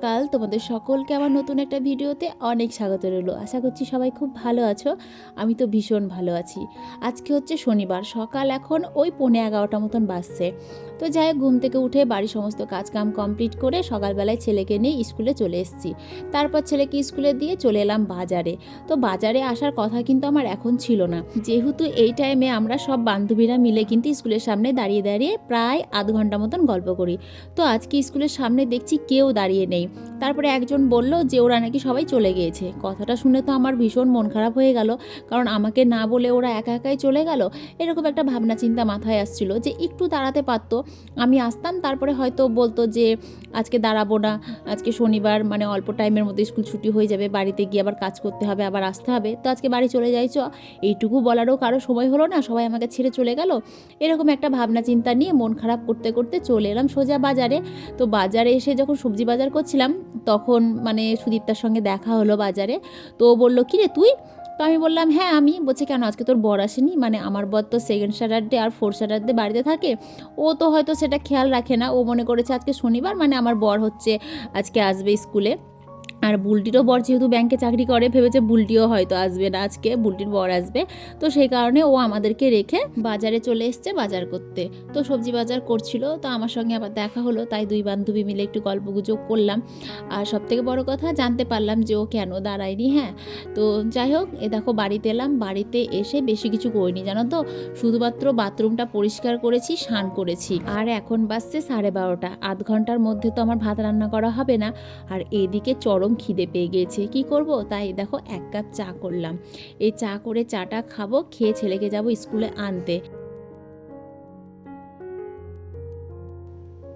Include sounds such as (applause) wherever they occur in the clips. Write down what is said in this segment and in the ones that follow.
নমস্কার বন্ধুরা শুভ সকাল তোমাদের সকলকে আমার নতুন একটা ভিডিওতে অনেক স্বাগত রইল। আশা করছি সবাই খুব ভালো আছো। আমি তো ভীষণ ভালো আছি। আজকে হচ্ছে শনিবার সকাল এখন ওই পৌনে এগারোটা মতন বাজছে। তো যাই হোক, ঘুম থেকে উঠে বাড়ির সমস্ত কাজকাম কমপ্লিট করে সকালবেলায় ছেলেকে নিয়ে স্কুলে চলে এসেছি। তারপর ছেলেকে স্কুলে দিয়ে চলে এলাম বাজারে। তো বাজারে আসার কথা কিন্তু আমার এখন ছিল না। যেহেতু এই টাইমে আমরা সব বান্ধবীরা মিলে কিন্তু স্কুলের সামনে দাঁড়িয়ে দাঁড়িয়ে প্রায় আধ ঘণ্টা মতন গল্প করি। তো আজকে স্কুলের সামনে দেখছি কেউ দাঁড়িয়ে নেই। তারপরে একজন বলল যে ওরা নাকি সবাই চলে গিয়েছে। কথাটা শুনে তো আমার ভীষণ মন খারাপ হয়ে গেল, কারণ আমাকে না বলে ওরা একা একাই চলে গেল, এরকম একটা ভাবনা চিন্তা মাথায় আসছিল যে একটু দাঁড়াতে পারতো। আমি আসতাম, তারপরে হয়তো বলতো যে আজকে দাঁড়াবো না, আজকে শনিবার মানে অল্প টাইমের মধ্যে স্কুল ছুটি হয়ে যাবে, বাড়িতে গিয়ে আবার কাজ করতে হবে, আবার আসতে হবে। তো আজকে বাড়ি চলে যাই, চ। এইটুকু বলারও কারও সময় হলো না, সবাই আমাকে ছেড়ে চলে গেল। এরকম একটা ভাবনা চিন্তা নিয়ে মন খারাপ করতে করতে চলে এলাম সোজা বাজারে। তো বাজারে এসে যখন সবজি বাজার করছিলাম তখন মানে সুদীপ্তার সঙ্গে দেখা হলো বাজারে, তো ও বলল, কিরে তুই? তো আমি বললাম হ্যাঁ আমি। বলছে, কেন? আজকে তোর বর আসেনি? মানে আমার বর তো সেকেন্ড স্যাটারডে আর ফোর্থ স্যাটারডে বাড়িতে থাকে। ও তো হয়তো সেটা খেয়াল রাখে না। ও মনে করেছে আজকে শনিবার মানে আমার বর হচ্ছে, আজকে আসবে স্কুলে। আর বুলটিরও বর যেহেতু ব্যাংকে চাকরি করে, ভেবেছে বুলটিও হয়তো আসবে না আজকে, বুলটির বর আসবে। তো সেই কারণে ও আমাদেরকে রেখে বাজারে চলে এসছে বাজার করতে। তো সবজি বাজার করছিল, তো আমার সঙ্গে আবার দেখা হলো, তাই দুই বান্ধবী মিলে একটু গল্পগুজব করলাম। আর সব থেকে বড় কথা, জানতে পারলাম যে ও কেন দাঁড়ায়নি হ্যাঁ। তো যাই হোক, এ দেখো বাড়িতে এলাম, বাড়িতে এসে বেশি কিছু করিনি, জানো তো? শুধুমাত্র বাথরুমটা পরিষ্কার করেছি, স্নান করেছি। আর এখন বাজছে সাড়ে বারোটা, আধ ঘণ্টার মধ্যে তো আমার ভাত রান্না করা হবে না। আর এদিকে চরম খিদে পেয়ে গিয়েছে। কি করব? তাই দেখো এক কাপ চা করলাম। এই চা করে চাটা খাব, খেয়ে ছেলেকে যাব স্কুলে আনতে।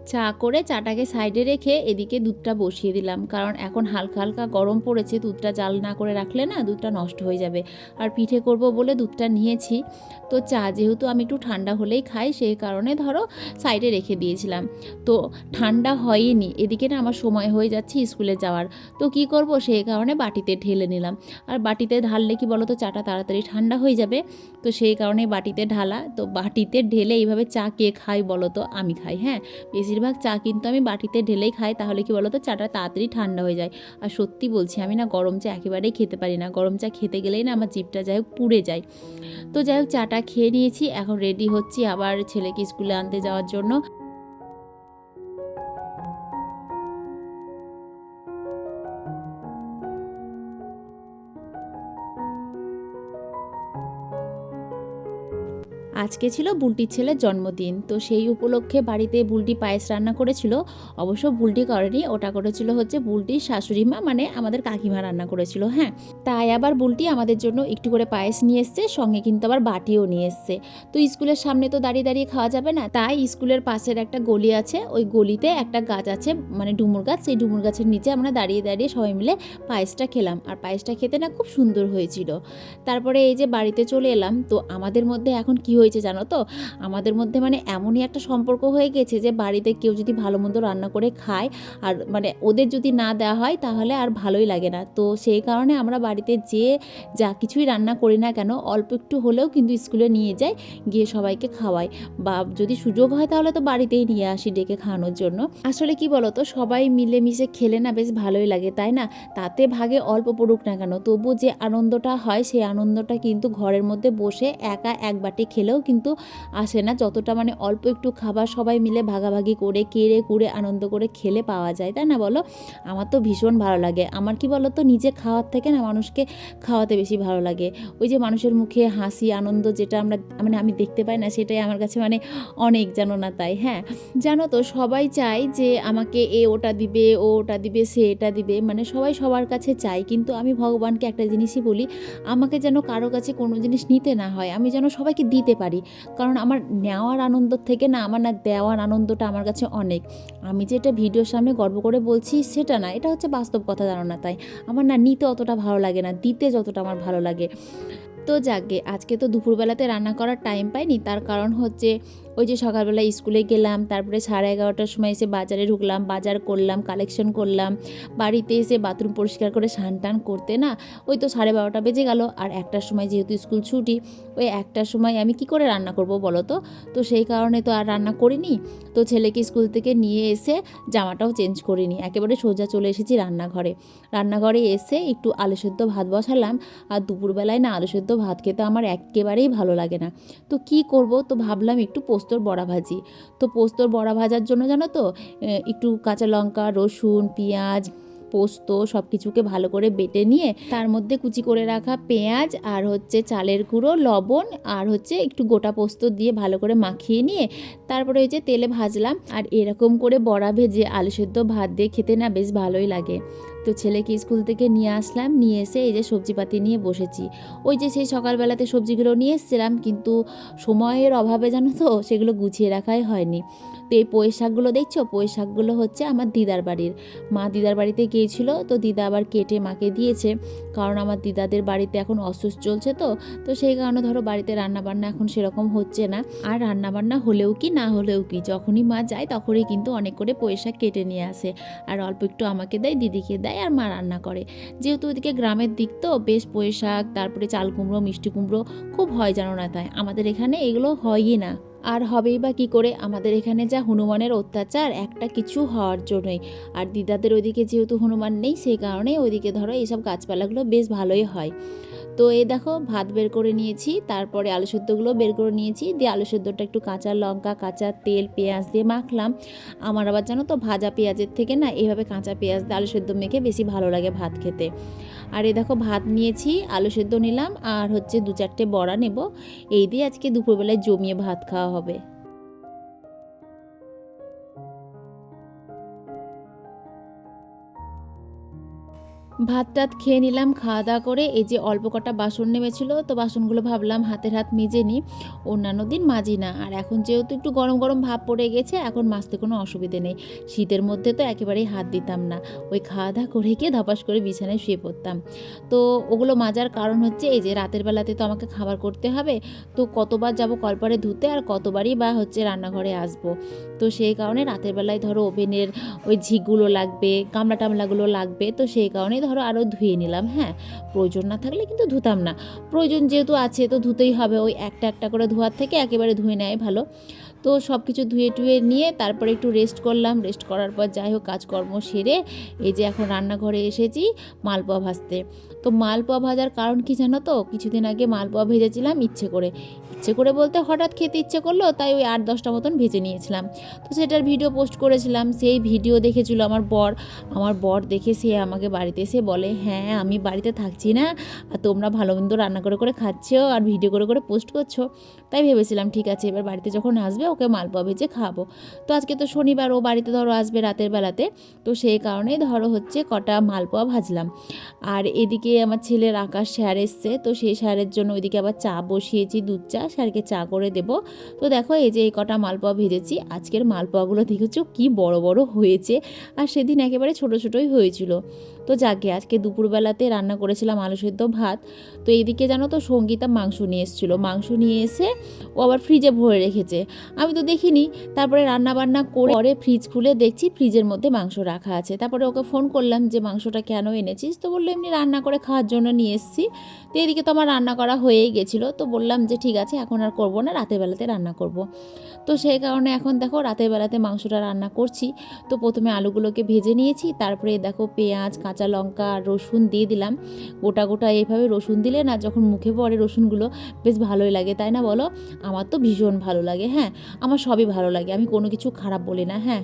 চা করে চাটাকে সাইডে রেখে এদিকে দুধটা বসিয়ে দিলাম। কারণ এখন হালকা হালকা গরম পড়েছে, দুধটা জাল না করে রাখলে না দুধটা নষ্ট হয়ে যাবে। আর পিঠে করব বলে দুধটা নিয়েছি। তো চা যেহেতু আমি একটু ঠান্ডা হলেই খাই সেই কারণে ধরো সাইডে রেখে দিয়েছিলাম। তো ঠান্ডা হয়নি, এদিকে না আমার সময় হয়ে যাচ্ছে স্কুলে যাওয়ার। তো কি করব? সেই কারণে বাটিতে ঢেলে নিলাম। আর বাটিতে ঢাললে কি বলো তো চাটা তাড়াতাড়ি ঠান্ডা হয়ে যাবে। তো সেই কারণে বাটিতে ঢালা। তো বাটিতে ঢেলে এইভাবে চা কে খাই বলো তো আমি খাই হ্যাঁ? বেশিরভাগ চা কিন্তু আমি বাটিতে ঢেলেই খাই, তাহলে কি বলো তো চাটা তাড়াতাড়ি ঠান্ডা হয়ে যায়। আর সত্যি বলছি, আমি না গরম চা একেবারেই খেতে পারি না। গরম চা খেতে গেলেই না আমার জিপটা যাই হোক পুড়ে যায়। তো যাই হোক, চাটা খেয়ে নিয়েছি, এখন রেডি হচ্ছি আবার ছেলেকে স্কুলে আনতে যাওয়ার জন্য। আজকে ছিল বুলটির ছেলের জন্মদিন, তো সেই উপলক্ষে বাড়িতে বুলটি পায়েস রান্না করেছিল। অবশ্য বুলটি করেনি, ওটা করেছিল হচ্ছে বুলটির শাশুড়ি মা মানে আমাদের কাকিমা রান্না করেছিল হ্যাঁ। তাই আবার বুলটি আমাদের জন্য একটু করে পায়েস নিয়ে এসছে, সঙ্গে কিন্তু আবার বাটিও নিয়ে এসছে। তো স্কুলের সামনে তো দাঁড়িয়ে দাঁড়িয়ে খাওয়া যাবে না, তাই স্কুলের পাশের একটা গলি আছে, ওই গলিতে একটা গাছ আছে মানে ডুমুর গাছ, সেই ডুমুর গাছের নিচে আমরা দাঁড়িয়ে দাঁড়িয়ে সবাই মিলে পায়েসটা খেলাম, আর পায়েসটা খেতে না খুব সুন্দর হয়েছিল। তারপরে এই যে বাড়িতে চলে এলাম, তো আমাদের মধ্যে এখন কি হয়েছে জানো তো? আমাদের মধ্যে মানে এমনই একটা সম্পর্ক হয়ে গেছে যে বাড়িতে কেউ যদি ভালো মন্দ রান্না করে খায়, আর মানে ওদের যদি না দেওয়া হয় তাহলে আর ভালোই লাগে না। তো সেই কারণে আমরা বাড়িতে যে যা কিছুই রান্না করি না কেন, অল্প একটু হলেও কিন্তু স্কুলে নিয়ে যাই, গিয়ে সবাইকে খাওয়াই। বা যদি সুযোগ হয় তাহলে তো বাড়িতেই নিয়ে আসি ডেকে খাওয়ানোর জন্য। আসলে কি বলো তো সবাই মিলেমিশে খেলে না বেশ ভালোই লাগে, তাই না? তাতে ভাগে অল্প পড়ুক না কেন তবু যে আনন্দটা হয় সেই আনন্দটা কিন্তু ঘরের মধ্যে বসে একা এক বাটি খেলেও কিন্তু আসে না। যতটা মানে অল্প একটু খাবার সবাই মিলে ভাগাভাগি করে, কেড়ে কুড়ে আনন্দ করে খেলে পাওয়া যায়, তাই না বলো? আমার তো ভীষণ ভালো লাগে। আমার কি বলো তো নিজে খাওয়ার থেকে না মানুষকে খাওয়াতে বেশি ভালো লাগে। ওই যে মানুষের মুখে হাসি, আনন্দ যেটা আমরা মানে আমি দেখতে পাই না, সেটাই আমার কাছে মানে অনেক জানো না তাই হ্যাঁ? জানো তো, সবাই চায় যে আমাকে এ ওটা দিবে, ও ওটা দিবে, সে এটা দিবে মানে সবাই সবার কাছে চাই কিন্তু আমি ভগবানকে একটা জিনিসই বলি, আমাকে যেন কারও কাছে কোনো জিনিস নিতে না হয়, আমি যেন সবাইকে দিতে পারি। কারণ আমার নেওয়ার আনন্দ থেকে না আমার না দেওয়ার আনন্দটা আমার কাছে অনেক। আমি যে এটা ভিডিওর সামনে গর্ব করে বলছি সেটা না, এটা হচ্ছে বাস্তব কথা ধারণা তাই। আমার না নিতে অতটা ভালো লাগে না, দিতে যতটা আমার ভালো লাগে। তো যাকে আজকে তো দুপুরবেলাতে রান্না করার টাইম পাইনি, তার কারণ হচ্ছে ওই যে সকালবেলা স্কুলে গেলাম, তারপরে সাড়ে এগারোটার সময় এসে বাজারে ঢুকলাম, বাজার করলাম কালেকশন করলাম, বাড়িতে এসে বাথরুম পরিষ্কার করে স্নান টান করতে না, ওই তো সাড়ে বারোটা বেজে গেল। আর একটার সময় যেহেতু স্কুল ছুটি, ওই একটার সময় আমি কি করে রান্না করব বলো তো? তো সেই কারণে তো আর রান্না করিনি। তো ছেলেকে স্কুল থেকে নিয়ে এসে জামাটাও চেঞ্জ করিনি। একেবারে সোজা চলে এসেছি রান্নাঘরে। রান্নাঘরে এসে একটু আলু সেদ্ধ ভাত বসালাম। আর দুপুরবেলায় না আলু সেদ্ধ ভাত খেতে আমার একেবারেই ভালো লাগে না। তো কি করব? তো ভাবলাম একটু পোস্তর বড়া ভাজি। তো পোস্তর বড়া ভাজার জন্য জানো তো একটু কাঁচা লঙ্কা, রসুন, পেঁয়াজ, পোস্ত সব কিছুকে ভালো করে বেটে নিয়ে তার মধ্যে কুচি করে রাখা পেঁয়াজ আর হচ্ছে চালের গুঁড়ো, লবণ আর হচ্ছে একটু গোটা পোস্ত দিয়ে ভালো করে মাখিয়ে নিয়ে তারপরে হচ্ছে তেলে ভাজলাম। আর এরকম করে বড়া ভেজে আলু সেদ্ধ ভাত দিয়ে খেতে না বেশ ভালোই লাগে। তো ছেলেকে স্কুল থেকে নিয়ে আসলাম, নিয়ে এসে এই যে সবজিপাতি নিয়ে বসেছি। ওই যে সেই সকালবেলাতে সবজিগুলো নিয়ে এসেছিলাম, কিন্তু সময়ের অভাবে জানো তো, সেগুলো গুছিয়ে রাখাই হয়নি। তো এই পুঁই শাকগুলো দেখছ? পুঁই শাকগুলো হচ্ছে আমার দিদার বাড়ির। মা দিদার বাড়িতে গিয়েছিল, তো দিদা আবার কেটে মাকে দিয়েছে। কারণ আমার দিদাদের বাড়িতে এখন অসুস্থ চলছে তো তো সেই কারণে ধরো বাড়িতে রান্নাবান্না এখন সেরকম হচ্ছে না। আর রান্নাবান্না হলেও কি, না হলেও কি, যখনই মা যায় তখনই কিন্তু অনেক করে শাক কেটে নিয়ে আসে। আর অল্প একটু আমাকে দেয়, দিদিকে দেয় আর মা রান্না করে। যেহেতু ওদিকে গ্রামের দিক তো, বেশ পুঁই শাক, তারপরে চাল কুমড়ো, মিষ্টি কুমড়ো, খুব হয় জানো না তাই। আমাদের এখানে এগুলো হয়ই না। আর হবেই বা কী করে? আমাদের এখানে যা হনুমানের অত্যাচার, একটা কিছু হওয়ার জন্যই। আর দিদাদের ওইদিকে যেহেতু হনুমান নেই, সেই কারণে ওইদিকে ধরো এইসব গাছপালাগুলো বেশ ভালোই হয়। তো এই দেখো, ভাত বের করে নিয়েছি, তারপরে আলু সেদ্ধগুলো বের করে নিয়েছি, দিয়ে আলু সেদ্ধটা একটু কাঁচা লঙ্কা, কাঁচা তেল, পেঁয়াজ দিয়ে মাখলাম। আমার আবার জানো তো, ভাজা পেঁয়াজের থেকে না, এইভাবে কাঁচা পেঁয়াজ দিয়ে আলু সেদ্ধ মেখে বেশি ভালো লাগে ভাত খেতে। আর এই দেখো, ভাত নিয়েছি, আলু সেদ্ধ নিলাম, আর হচ্ছে দু চারটে বড়া নেব। এই দিয়ে আজকে দুপুরবেলায় জমিয়ে ভাত খাওয়া হবে। ভাত টাত খেয়ে নিলাম, খাওয়া দাওয়া করে এই যে অল্প কটা বাসন নেমেছিল, তো বাসনগুলো ভাবলাম হাতের হাত মেজে নিই। অন্যান্য দিন মাজি না। আর এখন যেহেতু একটু গরম গরম ভাব পড়ে গেছে, এখন মাজতে কোনো অসুবিধে নেই। শীতের মধ্যে তো একেবারেই হাত দিতাম না। ওই খাওয়া দাওয়া করে গিয়ে ধপাস করে বিছানায় শুয়ে পড়তাম। তো ওগুলো মাজার কারণ হচ্ছে এই যে রাতের বেলাতে তো আমাকে খাবার করতে হবে, তো কতবার যাব কলপারে ধুতে আর কতবারই বা হচ্ছে রান্নাঘরে আসব। তো সেই কারণে রাতের বেলায় ধরো ওভেনের ওই ঝিকগুলো লাগবে, গামলা টামলাগুলো লাগবে, তো সেই কারণেই ধরো আরও ধুয়ে নিলাম হ্যাঁ? প্রয়োজন না থাকলে কিন্তু ধুতাম না। প্রয়োজন যেহেতু আছে, তো ধুতেই হবে। ওই একটা একটা করে ধোয়ার থেকে একেবারে ধুয়ে নেয় ভালো। তো সব কিছু ধুয়ে টুয়ে নিয়ে তারপরে একটু রেস্ট করলাম। রেস্ট করার পর যাই হোক কাজকর্ম সেরে এই যে এখন রান্নাঘরে এসেছি মালপোয়া ভাজতে। তো মালপোয়া ভাজার কারণ কি জানো তো? কিছুদিন আগে মালপোয়া ভেজেছিলাম ইচ্ছে করে। ইচ্ছে করে বলতে হঠাৎ খেতে ইচ্ছে করল, তাই ওই আট দশটা মতন ভেজে নিয়েছিলাম। তো সেটার ভিডিও পোস্ট করেছিলাম, সেই ভিডিও দেখেছিল আমার বর। আমার বর দেখে সে আমাকে বাড়িতে এসে বলে হ্যাঁ আমি বাড়িতে থাকছি না, আর তোমরা ভালো মন্দ রান্না করে করে খাচ্ছো আর ভিডিও করে করে পোস্ট করছ। তাই ভেবেছিলাম, ঠিক আছে, এবার বাড়িতে যখন আসবে ওকে মালপোয়া ভেজে খাব। তো আজকে তো শনিবার, ও বাড়িতে ধরো আসবে রাতের বেলাতে। তো সেই কারণেই ধরো হচ্ছে কটা মালপোয়া ভাজলাম। আর এদিকে আমার ছেলের আকাশ স্যার এসছে, তো সেই স্যারের জন্য ওইদিকে আবার চা বসিয়েছি, দুধ চা, স্যারকে চা করে দেব। তো দেখো এই যে এই কটা মালপোয়া ভেজেছি, আজকের মালপোয়াগুলো দেখেছ কি বড় বড় হয়েছে। আর সেদিন একেবারে ছোট ছোটই হয়েছিল। তো যাকে আজকে দুপুরবেলাতে রান্না করেছিলাম আলু সেদ্ধ ভাত, তো এইদিকে জানো তো সঙ্গীতা মাংস নিয়ে এসেছিল। মাংস নিয়ে এসে ও আবার ফ্রিজে ভরে রেখেছে। আমি তো দেখিনি, তারপরে রান্না বান্না করে পরে ফ্রিজ খুলে দেখছি ফ্রিজের মধ্যে মাংস রাখা আছে। তারপরে ওকে ফোন করলাম যে, মাংসটা কেন এনেছিস? তো বলল, এমনি রান্না করে খাওয়ার জন্য নিয়ে এসেছি। তো এদিকে তো আমার রান্না করা হয়েই গেছিল। তো বললাম যে, ঠিক আছে, এখন আর করব না, রাতের বেলাতে রান্না করব। তো সেই কারণে এখন দেখো রাতের বেলাতে মাংসটা রান্না করছি। তো প্রথমে আলুগুলোকে ভেজে নিয়েছি, তারপরে দেখো পেঁয়াজ, কাঁচা লঙ্কা আর রসুন দিয়ে দিলাম। গোটা গোটা এইভাবে রসুন দিলে না যখন মুখে পড়ে রসুনগুলো বেশ ভালোই লাগে, তাই না বলো? আমার তো ভীষণ ভালো লাগে হ্যাঁ? আমার সবই ভালো লাগে, আমি কোনো কিছু খারাপ বলি না হ্যাঁ?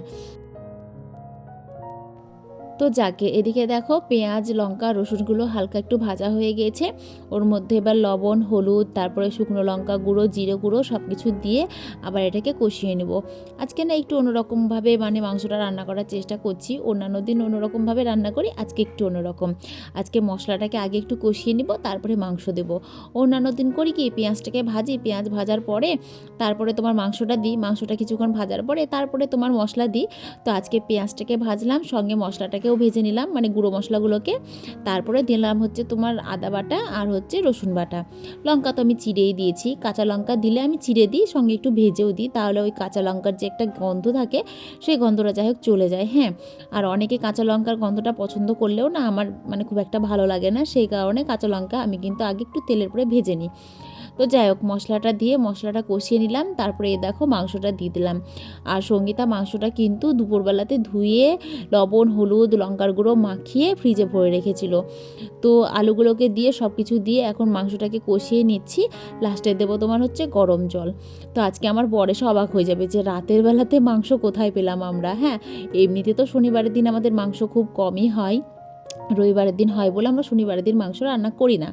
তো যাকে, এদিকে দেখো পেঁয়াজ, লঙ্কা, রসুনগুলো হালকা একটু ভাজা হয়ে গিয়েছে ওর মধ্যে এবার লবণ, হলুদ, তারপরে শুকনো লঙ্কা গুঁড়ো, জিরে গুঁড়ো সব কিছু দিয়ে আবার এটাকে কষিয়ে নেব। আজকে না একটু অন্যরকমভাবে মানে মাংসটা রান্না করার চেষ্টা করছি। অন্যান্য দিন অন্যরকমভাবে রান্না করি, আজকে একটু অন্যরকম। আজকে মশলাটাকে আগে একটু কষিয়ে নেব, তারপরে মাংস দেব। অন্যান্য দিন করি কি, পেঁয়াজটাকে ভাজি, পেঁয়াজ ভাজার পরে তারপরে তোমার মাংসটা দিই, মাংসটা কিছুক্ষণ ভাজার পরে তারপরে তোমার মশলা দিই। তো আজকে পেঁয়াজটাকে ভাজলাম, সঙ্গে মশলাটাকেও মশলাটাকেও ভেজে নিলাম মানে গুঁড়ো মশলাগুলোকে। তারপরে দিলাম হচ্ছে তোমার আদা বাটা আর হচ্ছে রসুন বাটা। লঙ্কা তো আমি চিড়েই দিয়েছি, কাঁচা লঙ্কা দিলে আমি চিড়ে দিই, সঙ্গে একটু ভেজেও দিই, তাহলে ওই কাঁচা লঙ্কার যে একটা গন্ধ থাকে, সেই গন্ধটা যাই হোক চলে যায় হ্যাঁ। আর অনেকে কাঁচা লঙ্কার গন্ধটা পছন্দ করলেও না, আমার মানে খুব একটা ভালো লাগে না, সেই কারণে কাঁচা লঙ্কা আমি কিন্তু আগে একটু তেলের পরে ভেজে নিই। তো যাই হোক, মশলাটা দিয়ে মশলাটা কষিয়ে নিলাম, তারপরে এ দেখো মাংসটা দিয়ে দিলাম। আর সঙ্গীতা মাংসটা কিন্তু দুপুরবেলাতে ধুয়ে লবণ, হলুদ, লঙ্কার গুঁড়ো মাখিয়ে ফ্রিজে ভরে রেখেছিল। তো আলুগুলোকে দিয়ে সব কিছু দিয়ে এখন মাংসটাকে কষিয়ে নিচ্ছি। লাস্টে দেবো তোমার হচ্ছে গরম জল। তো আজকে আমার বর অবাক হয়ে যাবে যে রাতের বেলাতে মাংস কোথায় পেলাম আমরা হ্যাঁ? এমনিতে তো শনিবারের দিন আমাদের মাংস খুব কমই হয়। রবিবারের দিন হয় বলে আমরা শনিবারের দিন মাংস রান্না করি না।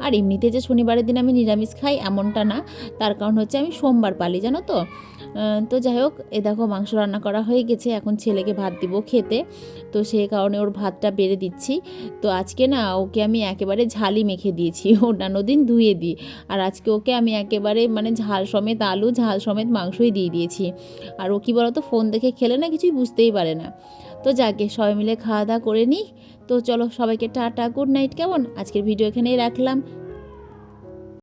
আর এমনিতে যে শনিবারের দিন আমি নিরামিষ খাই এমনটা না। তার কারণ হচ্ছে আমি সোমবার পালি, জানো তো? তো যাই হোক, এ দেখো মাংস রান্না করা হয়ে গেছে। এখন ছেলেকে ভাত দিব খেতে। তো সেই কারণে ওর ভাতটা বেড়ে দিচ্ছি। তো আজকে না, ওকে আমি একেবারে ঝালই মেখে দিয়েছি। (laughs) অন্যান্য দিন ধুয়ে দিই। আর আজকে ওকে আমি একেবারে মানে ঝাল সমেত আলু, ঝাল সমেত মাংসই দিয়ে দিয়েছি। আর ও কী বলতো, ফোন দেখে খেলে না কিছুই বুঝতেই পারে না। তো যাকে সবাই মিলে খাওয়া দাওয়া করে নিই। তো চলো সবাইকে টাটা গুড নাইট কেমন? আজকের ভিডিও এখানেই রাখলাম।